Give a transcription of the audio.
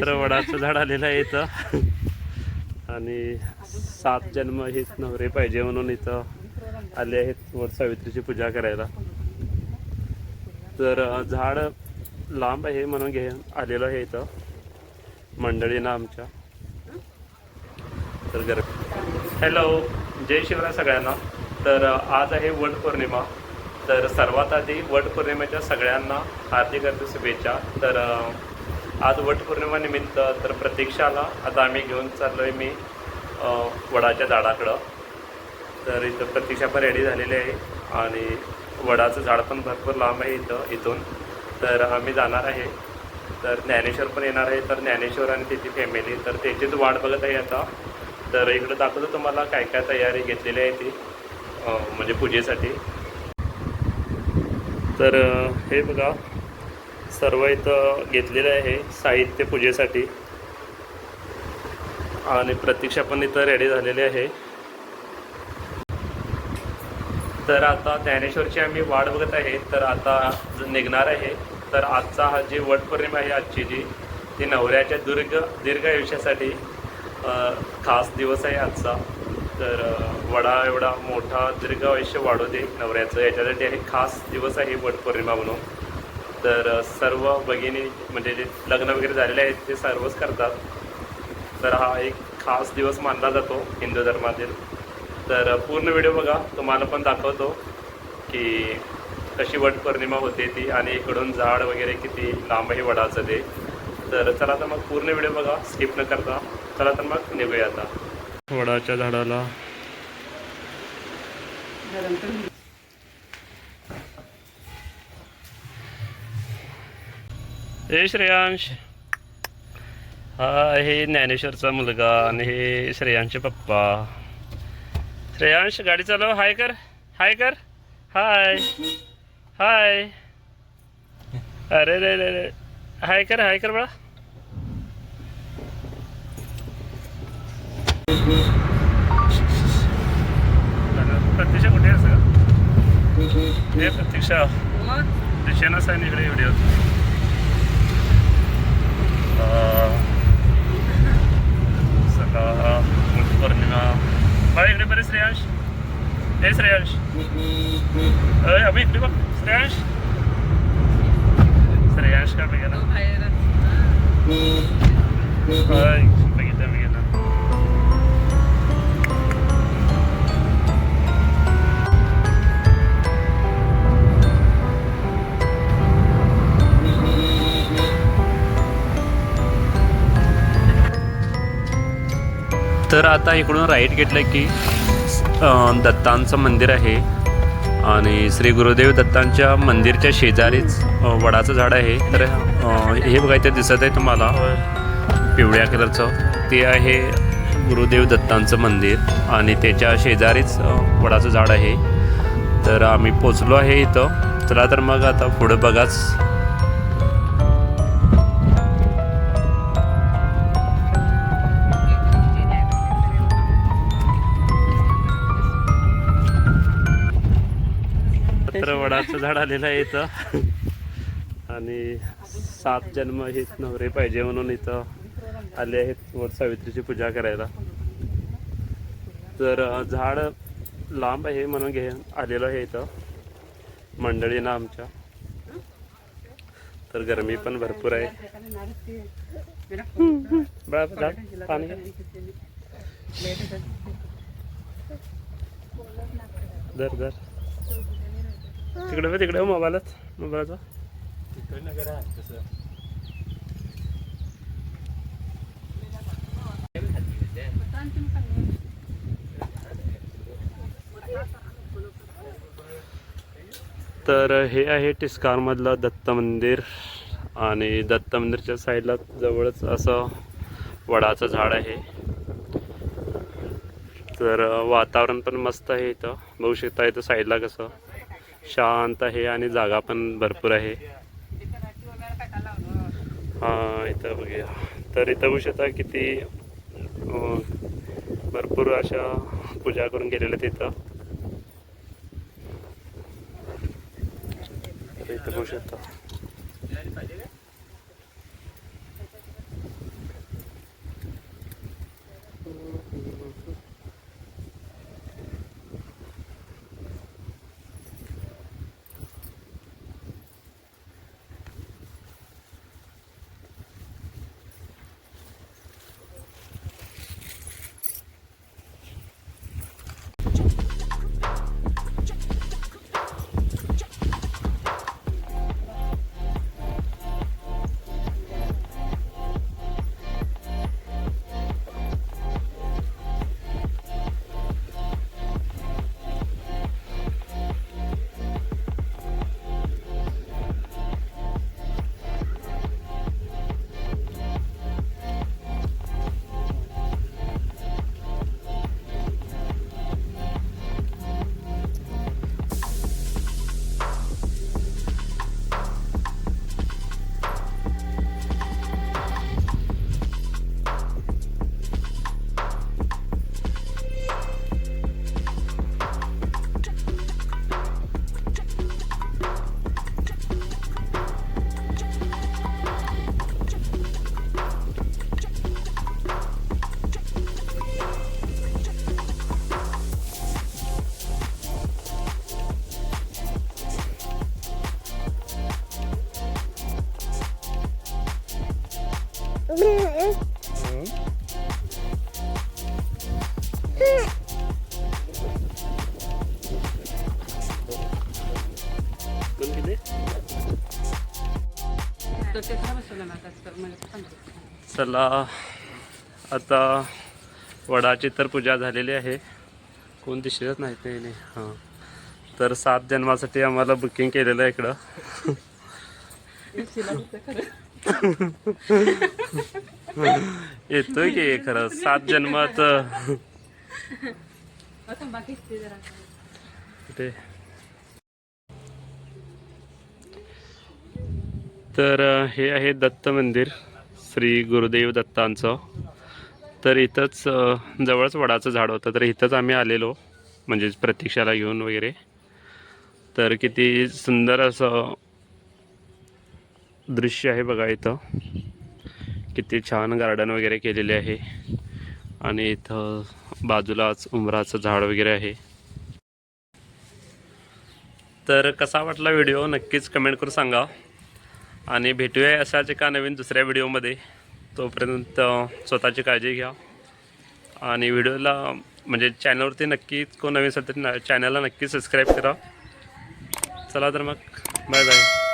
तर वडाचं झाड आलेलं आहे इथं. आणि सात जन्म हेच नवरे पाहिजे म्हणून इथं आले आहेत वट सावित्रीची पूजा करायला. तर झाड लांब आहे म्हणून घे आलेलं आहे इथं. मंडळीनं आमच्या. तर गर हॅलो जय शिवराय सगळ्यांना. तर आज आहे वट पौर्णिमा. तर सर्वात आधी वट पौर्णिमेच्या सगळ्यांना हार्दिक हार्दिक शुभेच्छा. तर आज वटपौर्णिमानिमित्त तर प्रतीक्षाला आता आम्ही घेऊन चाललो आहे मी वडाच्या झाडाकडं. तर इथं प्रतीक्षा पण रेडी झालेली आहे आणि वडाचं झाड पण भरपूर लांब आहे इथं इथून. तर आम्ही जाणार आहे. तर ज्ञानेश्वर पण येणार आहे. तर ज्ञानेश्वर आणि त्याची फॅमिली तर त्याचीच वाट बघत आहे आता. तर इकडं दाखवतो तुम्हाला काय काय तयारी घेतलेली आहे ती म्हणजे पूजेसाठी. तर हे बघा. सर्व इथं घेतलेलं आहे साहित्य पूजेसाठी. आणि प्रतीक्षा पण इथं रेडी झालेली आहे. तर आता ज्ञानेश्वरची आम्ही वाट बघत आहे. तर आता निघणार आहे तर आजचा हा जी वटपौर्णिमा आहे आजची जी ती नवऱ्याच्या दीर्घ दीर्घ आयुष्यासाठी खास दिवस आहे आजचा. तर वडा एवढा मोठा दीर्घ आयुष्य वाढू दे नवऱ्याचं. याच्यासाठी हे खास दिवस आहे वटपौर्णिमा म्हणून. तर सर्व भगिनी म्हणजे जे लग्न वगैरे झालेले आहेत ते सर्वच करतात. तर हा एक खास दिवस मानला जातो हिंदू धर्मातील. तर पूर्ण व्हिडिओ बघा. तुम्हाला पण दाखवतो की कशी वट पौर्णिमा होते ती आणि इकडून झाड वगैरे किती लांब आहे वडाचं ते. तर चला तर मग पूर्ण व्हिडिओ बघा. स्किप न करता. चला तर मग निघूया आता. वडाच्या झाडाला. ए श्रेयांश. हा हे ज्ञानेश्वरचा मुलगा आणि हे श्रेयांशचे पप्पा. श्रेयांश गाडी चालव. हाय कर. हाय कर. हाय. हाय. अरे रे रे रे. हाय कर हाय कर बाळा. प्रतीक्षा कुठे आहे सगळं? हे प्रतीक्षा. दिशेनच आहे इकडे व्हिडिओ सकाळ पौर्णिमा बाय इकडे बरे श्रेयांश हे श्रेयांश अय अभि इकडे बघ श्रेयांश श्रेयांश का बघितलं तर आता इकडून राईट घेतलं की दत्तांचं मंदिर आहे. आणि श्री गुरुदेव दत्तांच्या मंदिरच्या शेजारीच वडाचं झाड आहे. तर हे बघा इथे दिसत आहे तुम्हाला पिवळ्या कलरचं. ते आहे गुरुदेव दत्तांचं मंदिर आणि त्याच्या शेजारीच वडाचं झाड आहे. तर आम्ही पोचलो आहे इथं. चला तर मग आता पुढं बघाच. तर वडाचं झाड आलेलं आहे इथं. आणि सात जन्म हेच नवरे पाहिजे म्हणून इथं आले आहेत वट सावित्रीची पूजा करायला. तर झाड लांब आहे म्हणून घे आलेलं आहे इथं. मंडळीनं आमच्या. तर गरमी पण भरपूर आहे. पाणी धर धर. तिकडे तिकडे मोबाईलच मोबाईलचा. तर हे आहे टिस्कारमधलं दत्त मंदिर आणि दत्त मंदिरच्या साईडला जवळच असं वडाचं झाड आहे. तर वातावरण पण मस्त आहे इथं. बघू शकता इथं साईडला कसं शांत आहे आणि जागा पण भरपूर आहे. इथं बघूया. तर इथं बघू शकता किती भरपूर अशा पूजा करून गेलेल्या तिथं इथं. बघू शकता. चला आता वडाची तर पूजा झालेली आहे. कोण दिसत नाही ते नाही. हां. तर सात जन्मासाठी आम्हाला बुकिंग केलेलं आहे इकडं. येतोय की खरं सात जन्मात ते तर हे आहे दत्त मंदिर श्री गुरुदेव दत्तांचं तर इथंच जवळच वडाचं झाड होतं. तर इथंच आम्ही आलेलो म्हणजेच प्रतीक्षाला घेऊन वगैरे. तर किती सुंदर असं दृश्य आहे बघा इथं. किती छान गार्डन वगैरे केलेले आहे. आणि इथं बाजूलाच उमराचं झाड वगैरे आहे. तर कसा वाटला व्हिडिओ नक्कीच कमेंट करून सांगा. आणि भेटूया अशाच एका नवीन दुसऱ्या व्हिडिओमध्ये तोपर्यंत स्वतःची काळजी घ्या. आणि व्हिडिओला म्हणजे चॅनलवरती नक्कीच कोण नवीन असेल चॅनलला नक्की सबस्क्राईब करा. चला तर मग बाय बाय